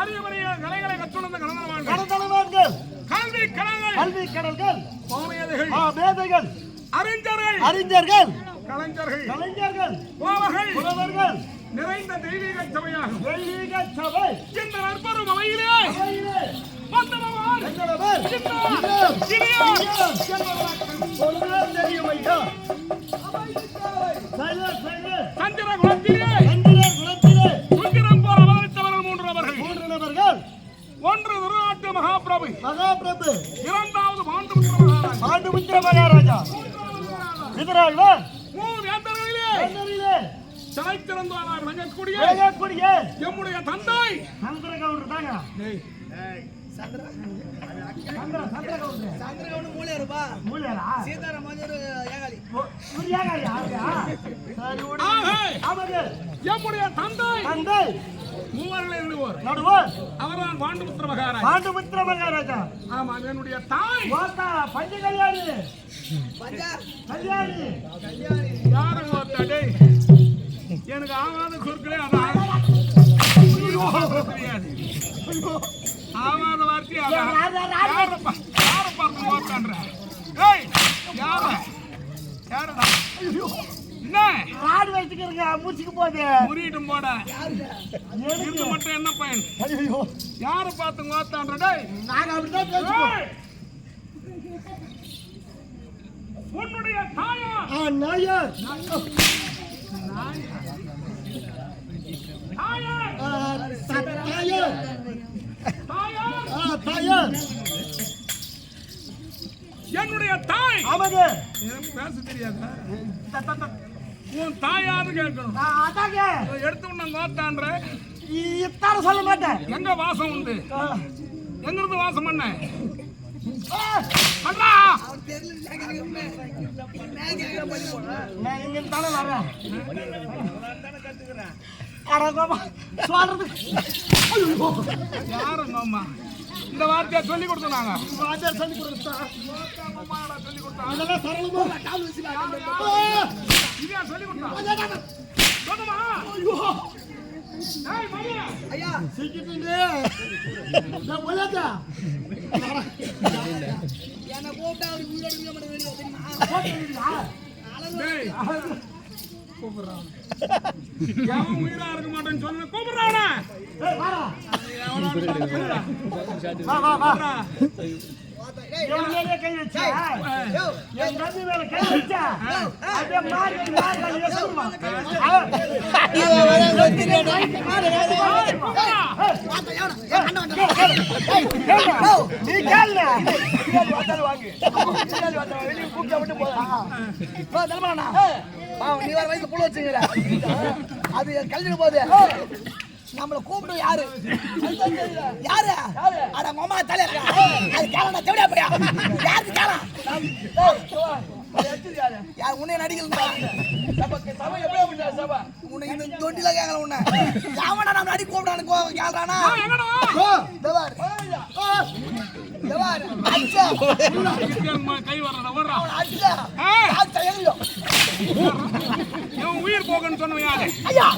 அரியமறிய கலைகளை கற்றுணர்ந்த கடந்தனவான்கள் கல்வி கலைகள் கல்வி கடல்கள் கோமேதைகள் மேதைகள் அறிஞர்கள். அறிஞர்கள். கலைஞர்கள். கலைஞர்கள். கோவர்கள் புலவர்கள். நிறைந்த தெய்வீக சபையாகும் தெய்வீக சபை. இந்த நற்பரும் அவையிலே. அவையிலே. வந்தவன் எங்களவர் மகாபிரபு. இரண்டாவது மகாராஜ் பாண்டுபுத்திர மகாராஜா மூவேந்தர்களிலே சந்திரிலே தலைத்திறந்தார் வழங்கக்கூடிய விளையாடக்கூடிய எம்முடைய தந்தை. சந்திர கவுண்டர் தாங்க சந்திர. சந்திர கவுண்டர் சந்திரகவுண்டு மூலையாருப்பா? மூலியாரா? சீதாராம் வந்து ஒரு ஏகாலி ஒரு ஏகாயா ஆகையா சரி விடு. ஆக ஆமாங்க எம்முடைய தந்தை. தந்தை. மூவர்கள் இருந்தவர் நடுவர். அவர்தான் பாண்டுபுத்திர மகாராஜ் பாண்டுபுத்திர மகாராஜா ஆமா என்னுடைய தாய். வாத்தா பஞ்ச கல்யாணி. கல்யாணி. யாரும் ஒருத்தடே எனக்கு ஆகாத சொற்களே அதான் தெரியாது. ஆகாத வார்த்தை அதான் யாரை பா- யாரை பார்த்து ஓட்டான்ற ஏய் யார யாரடா என்ன காடு வச்சுக்கிறங்க மூச்சுக்கு போகுது முறியிட்டும் போட. இருந்து மட்டும் என்ன பயன்? ஐயோ யாரை பார்த்து டேய்? நாங்க அப்படிதான் பேசுவோம்! உன்னுடைய தாயா? ஆ நாயர் தாயா? என்னுடைய தாய்? எனக்கு பேச தெரியாதா? உன் தாயாரு கேட்கணும். அதாங்க. எடுத்து உன்ன கோத்தான்ற இ- இத்தார சொல்ல மாட்டேன். எங்க வாசம் உண்டு. எங்க இருந்து வாசம் பண்ண? அண்ணா சொல்றது யாரு அம்மா இந்த வார்த்தையை சொல்லி கொடுத்தாங்க ராஜா சொல்லி கொடுத்தா சொல்லி கொடுத்தா இதெல்லாம் சரளமா. கால் வச்சு இதா சொல்லி கொடுத்தா சொல்லுமா? ஐயா. சிக்கிட்டு நான் போலாதா என்னை கூப்பிட்டா அவருக்கு வீடு எடுக்க மாட்டேன் வெளியே தெரியுமா டேய் எவன் உயிரா இருக்க மாட்டேன்னு சொல்லு கூப்பிடுறானா. வா வா வா. என் மேலே கை எசுமா நீ வர வயசு புள்ள வச்சுங்கிற அது கல்விடு போகுது நம்மள கூப்பிட்டு யாரு? யாரு? அட மாமா தலையா அது கேளடா தேவையா போயா. யாருக்கு கேளா யார் உன்னை நடிக்கல உன்னை இந்த தொண்டில கேட்கல உன்னை. யாவனா நம்ம நடி கூப்பிடானு கேள்றானா எங்கடா தேவார் தேவார் அச்சா கை வர்றத ஓடுறா அச்சா ஏய், அச்சா எங்கயோ இவன் உயிர் போகன்னு சொன்னவன் யாரு ஐயா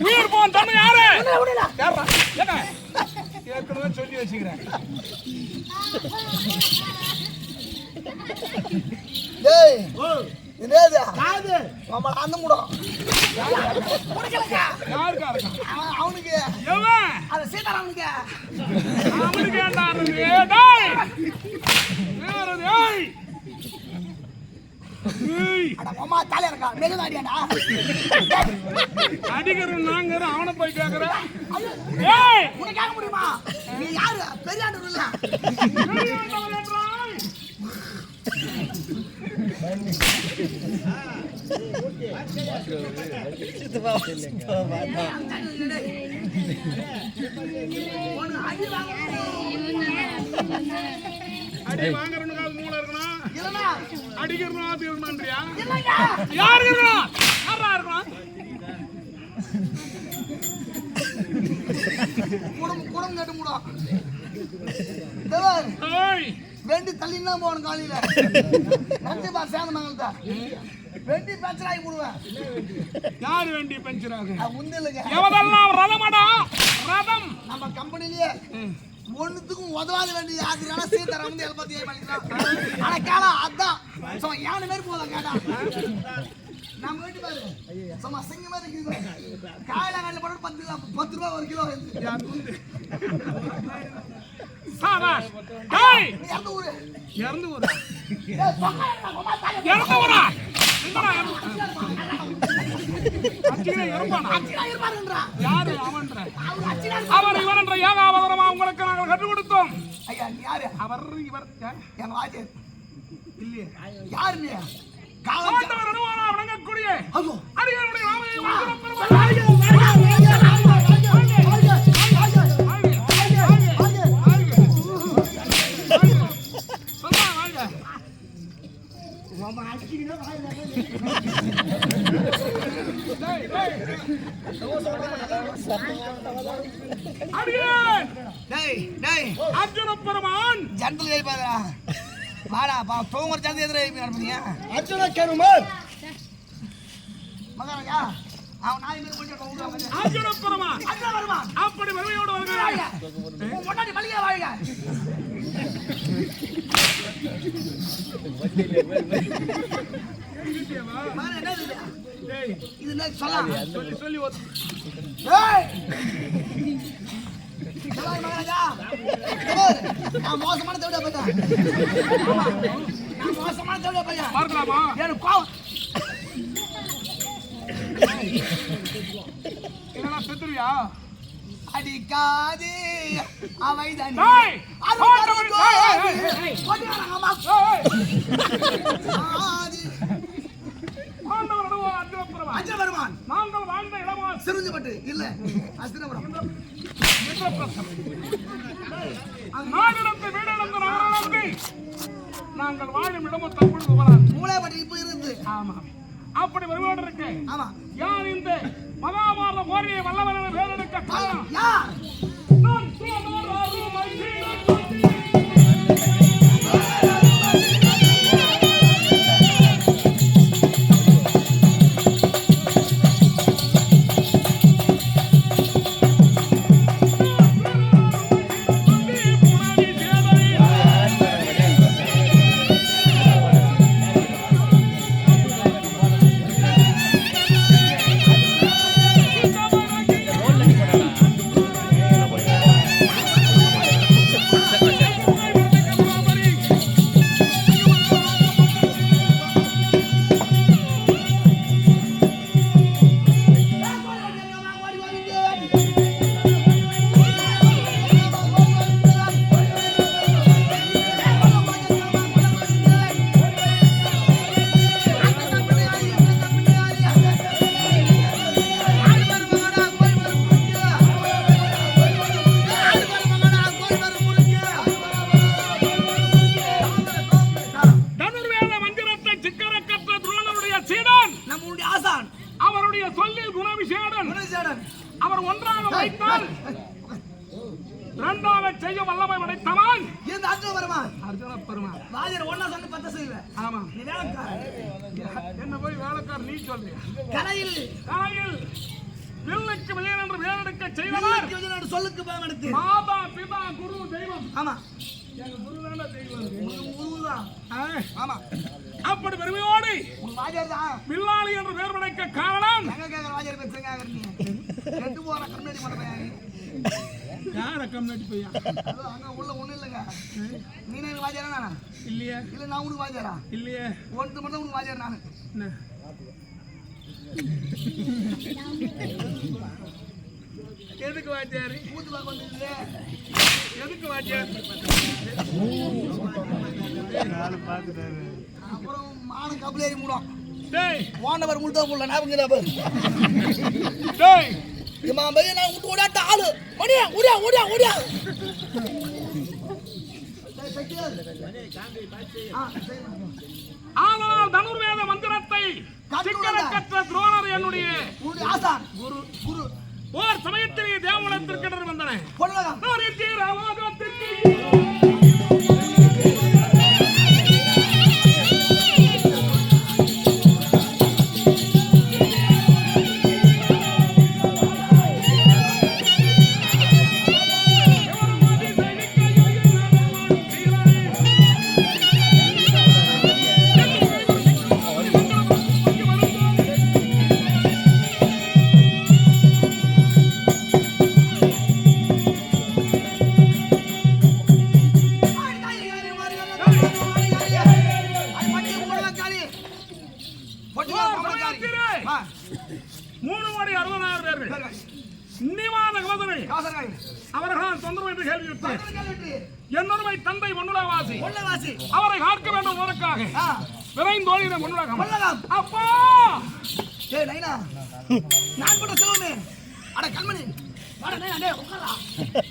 உயிர் போகன்னு சொன்ன யாரு என்ன ஏற்கனவே சொல்லி வச்சுக்கிறேன் டேய் காது நம்ம அந்த முடம் அவனுக்கு. அது சீதாராமனுக்கு. அவனுக்கு மாமா தலையா இருக்கா? மெகுதாடியாடா அடிக்கிறவன் நாங்க அவனை போய் கேக்குற. ஏய்! உன்னை கேட்க முடியுமா? நீ யாரு? பெரியாண்டு இல்ல. அடி வாங்குறவனுக்காவது மூளை இருக்கணும். இருக்கணும்ன்றியா இல்லங்க. யார் இருக்கணும் யாரா இருக்கணும் குடம் குடம் கட்டு முடம் வெண்டி தள்ளினா போகணும் காலையில. நன்றி பா சேந்த மங்கள்தா வெண்டி பஞ்சர் ஆகி போடுவேன். யார் வேண்டி பஞ்சராக அது உண்டு இல்லைங்க எவதெல்லாம் ரதமடா? ஒண்ணுத்துக்கும் உதவாத வேண்டிய ஆகுறானா சீதா வந்து எழுபத்தி ஏழு மணிக்கு ஆனா கேளா அதான். சும்மா யானை மாதிரி போதும் கேட்டா. நம்ம வீட்டு பாரு. சும்மா சிங்க மாதிரி இருக்குது. காயில கடையில் போட்டு பத்து பத்து ரூபா ஒரு கிலோ வந்து. சாபாஷ். டேய்! நீ எந்த ஊரு இறந்து தாலி. இறந்து இறந்து அச்சிலே இருப்பானா அச்சிடா இருப்பாருன்றா. யாரு அவன்ற? அவர் இவரன்ற ஏகாபகரமா உங்களுக்கு நாங்கள் கற்றுக் கொடுத்தோம். ஐயா யாரு? அவர் இவர்? என் வாஜர் இல்லையே. யாரு நீ? காவல் ஆண்டவர் அனுமானா வணங்கக்கூடிய ஐயோ அடிகளுடைய நாமையை அர்ஜுன பெருமான் ஜனத்துல எழுப்பாதா வாடா பா தூங்குற ஜனத்தை எதிர எழுப்பி நடப்பீங்க அர்ஜுன கருமான் மகாராஜா அர்ஜுன பெருமான் அப்படி வறுமையோடு வருகிறார் உன் முன்னாடி மளிகை வாழ்க. மோசமான பையன். மோசமான பையன். எனக்கு கோவம். என்னடா செத்துருவியா அடிக்காதே. அவைதானே. டேய், அறுபத்தாறு டேய், டேய், டேய், டேய். கொடியாரங்க அம்மா. ஏய், ஆதி. ஆண்டவர் அனுபவம் அர்ஜுன பெருமான் அஞ்சல் வருமான் நாங்கள் வாழ்ந்த இடமான் சிறுஞ்சிப்பட்டு இல்ல அஸ்திரபுரம். நாடிடத்தை வீடிடத்தை நகரத்தை நாங்கள் வாழும் இடமும் தற்பொழுது மூளைப்பட்டு இப்ப இருந்து. ஆமா அப்படி வருவோடு இருக்கு. ஆமா. யார் இந்த மகாபாரத போரியை வல்லவன் என பேரெடுக்க காரணம் யார்? அர்ஜுன பெருமான் ராஜர் ஒன்னா சொன்ன பத்த செய்வேன் ஆமா. நீ வேலைக்காரன். என்ன போய் வேலைக்கார நீ சொல்றியா? கலையில். காலையில் வில்லுக்கு விஜயன் என்று வில்லுக்கு விஜயனோட சொல்லுக்கு பயன்படுத்து மாதா பிதா குரு தெய்வம். ஆமா. அப்படி பெருமையோடு வாஜர் வில்லாளி என்று பெயர் படைக்க காரணம் வாஜர் ரெண்டு போற பையன். யார கம்யூனிட்டி பையன் அதோ அங்க உள்ள ஒண்ணு இல்லைங்க. நீ எனக்கு வாஜரா நானா? இல்லையே. இல்ல நான் உனக்கு வாஜரா இல்லையே. ஒன்று மட்டும் உனக்கு வாஜர் நானு. என்ன? எதுக்கு வாத்தியாரு? மூத்து பார்க்க வந்தது எதுக்கு வாத்தியார்? அப்புறம் மானம் கப்பலேறி மூடும் டேய். வாண்டவர் முழுத்தா போடல ஞாபகம் டேய். இம்மா பையன் நான் விட்டு ஓடாட்ட ஆளு மணியா ஓடியா ஓடியா ஓடியா ஆனால் தனுர்வேத மந்திரத்தை சிக்கன கற்ற துரோணர் என்னுடைய குரு குரு. போர் சமயத்திலே தேவலத்திற்கு வந்தன ராமாகத்திற்கு என்னொருமை தந்தை மண்ணுலகவாசி. கொள்ளவாசி அவரை காக்க வேண்டும் உனக்காக ஆ, விரைந்தோழின மண்ணுலகம். கொள்ளலாம் அப்பா! டேய் நைனா. நான் கூட சொல்லுவேனே. அட கண்மணி. வாடா நைனா டேய் உட்காரா.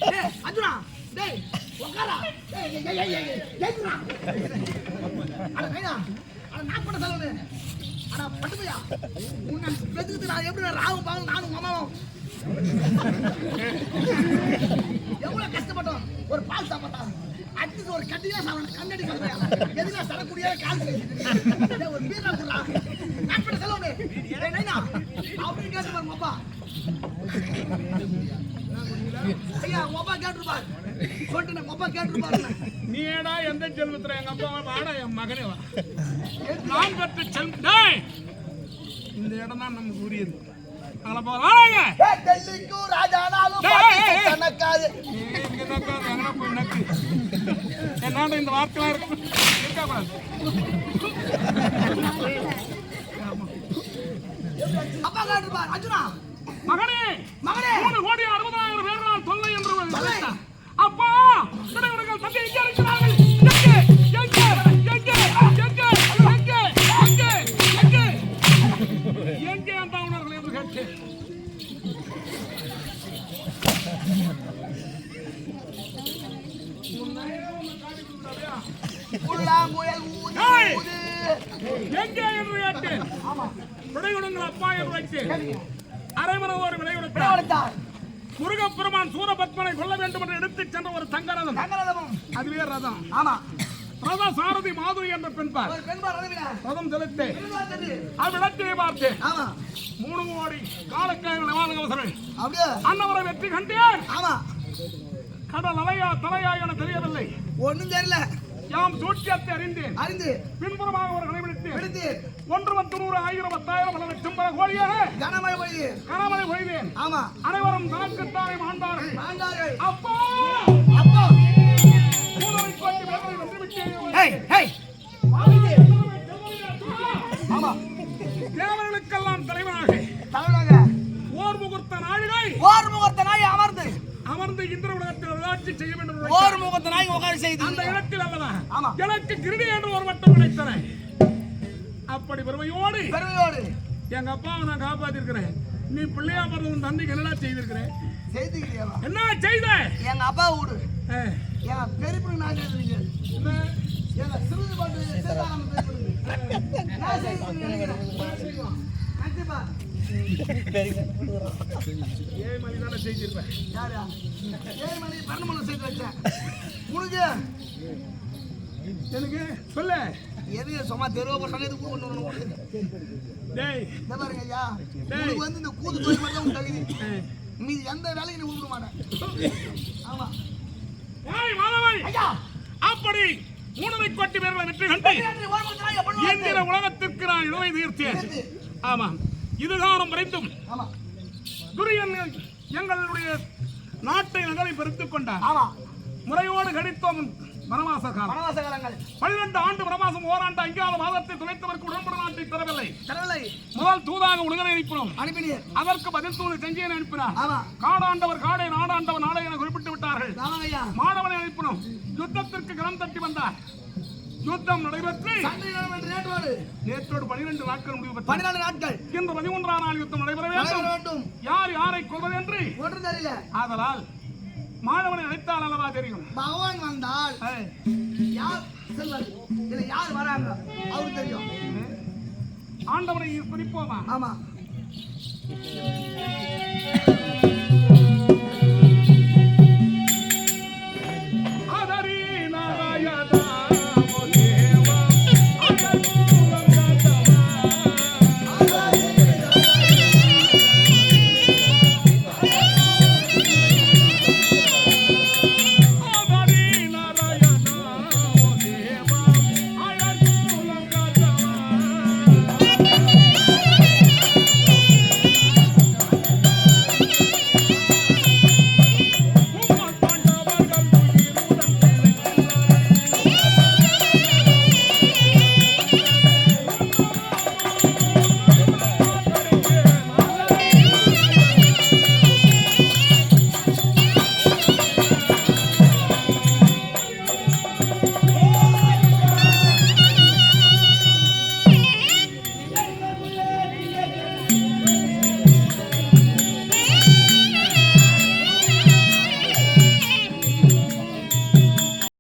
டேய் அர்ஜுனா. டேய் உட்காரா. ஏய் ஏய் ஏய் ஏய் ஏய்டா அட நைனா. அட நான் கூட சொல்லுவேனே. அட பட்டுமையா உன்னை பெதுக்கு நான் எப்படி ராவு பாவம் நானும் மாமாவும் எவ்வளவு கஷ்டப்பட்டோம்? ஒரு பால் சாப்பிட்டா அடுத்தது ஒரு கட்டியா சாப்பிட கண்ணடி கலவையா எதுனா சரக்குடியா கால் செய்யுது ஒரு பீரா குடுறா. நான் கூட சொல்லுவேனே அப்படின்னு கேட்டு அப்பா ஐயா உங்க கேட்டுருப்பாரு சொல்லிட்டு உங்க கேட்டுருப்பாரு நீ ஏடா எந்த செல்வத்துல? எங்க அப்பா வாடா என் மகனே வா. நான் பெற்ற செல்வம் இந்த இடம் தான் நமக்கு உரியது டெல்லிக்கும் ராஜானாலும் கணக்காது என்னோட இந்த வார்த்தைலாம் இருக்கும் இருக்கக்கூடாது அப்பா காட்டுப்பார் அர்ஜுனா. மகனே மகனே. மூணு கோடி அறுபதாயிரம் பேர்களால் தொல்லை என்று அப்பா தந்தை எங்கே இருக்கிறார்கள் கடல் அலையா தலையா என தெரியவில்லை. ஒண்ணும் தெரியல. யாம் சூட்சியத்தை அறிந்தேன். அறிந்து. பின்புறமாக ஒரு கடைபிடித்தேன். விடுத்து ஒன்று பத்து நூறு ஆயிரம் பத்தாயிரம் பல லட்சம் பல கோடியாக கனமழை பொழியுது கணவனை பொய்தேன் ஆமா. அனைவரும் தனக்குத்தானே மாண்டார்கள் மாண்டார்கள் அப்பா! அப்போ! மூலவை கொண்டு வேலை வென்று விட்டேன். ஹேய் ஹேய் ஆமா. தேவர்களுக்கெல்லாம் தலைவனாக. தலைவராக ஓர் முகூர்த்த நாளிலை ஓர் முகத்த நாய் அமர்ந்து அமர்ந்து இந்திர உலகத்தில் விளையாட்டு செய்ய வேண்டும் ஓர் முகத்த நாய் உட்கார செய்து அந்த இடத்தில் அல்லவா. எனக்கு கிருடி என்று ஒரு வட்டம் கிடைத்தன. அப்படி பெருமையோடு பெருமையோடு. எங்க அப்பாவை நான் காப்பாத்திருக்கிறேன். நீ பிள்ளையா பிறந்த உன் தந்தைக்கு என்னடா செய்திருக்கிறேன்? என்ன செய்த? எங்க அப்பா வீடு பெரியப்படி நாய் எழுதுறீங்க என்ன? சிறுது பாட்டு நான் செய்து நினைக்கிறேன் கண்டிப்பா. எனக்கு சொல்ல எதுக்கு சும்மா தெருவை சொன்னது கூட்டு டேய் இந்த பாருங்க ஐயா வந்து இந்த கூத்து தொழில் மட்டும் உங்களுக்கு தகுதி மீதி எந்த வேலைக்கு நீ கூப்பிட ஆமா ஏய் மாதவன். ஐயா அப்படி உணவை கொட்டி பேர்களை வெற்றி கண்டு. என்கிற உலகத்திற்கு நான் இழவை தீர்த்தேன் ஆமாம் இதுகாரம் வரைத்தும் ஆமா. துரியன் எங்களுடைய நாட்டை நகரை பெருத்துக் கொண்டார். முறையோடு காலங்கள் பன்னிரண்டு ஆண்டு வனவாசம் ஓராண்டு அஞ்சாவது மாதத்தை துளைத்தவருக்கு உடன்பட நாட்டை தரவில்லை தரவில்லை முதல் தூதாக உலகனை அனுப்பினோம். அனுப்பினீர். அதற்கு பதில் தூது செஞ்சியனை அனுப்பினார். காடாண்டவர் காடை நாடாண்டவர் நாடை என குறிப்பிட்டு விட்டார்கள். மாணவனை அனுப்பினோம். யுத்தத்திற்கு கரம் தட்டி வந்தார். யுத்தம் நடைபெற்று நேற்றோடு பனிரெண்டு நாட்கள் முடிவு பன்னிரண்டு நாட்கள். இன்று பதிமூன்றாம் நாள் யுத்தம் நடைபெற வேண்டும். யார் யாரை கொள்வது என்று ஒன்றும் தெரியல. ஆதலால் மாணவனை அழைத்தால் அல்லவா தெரியும்? பகவான் வந்தால் யார் செல்வது? இல்ல யார் வராங்க? அவருக்கு தெரியும். ஆண்டவனை குறிப்போமா? ஆமா.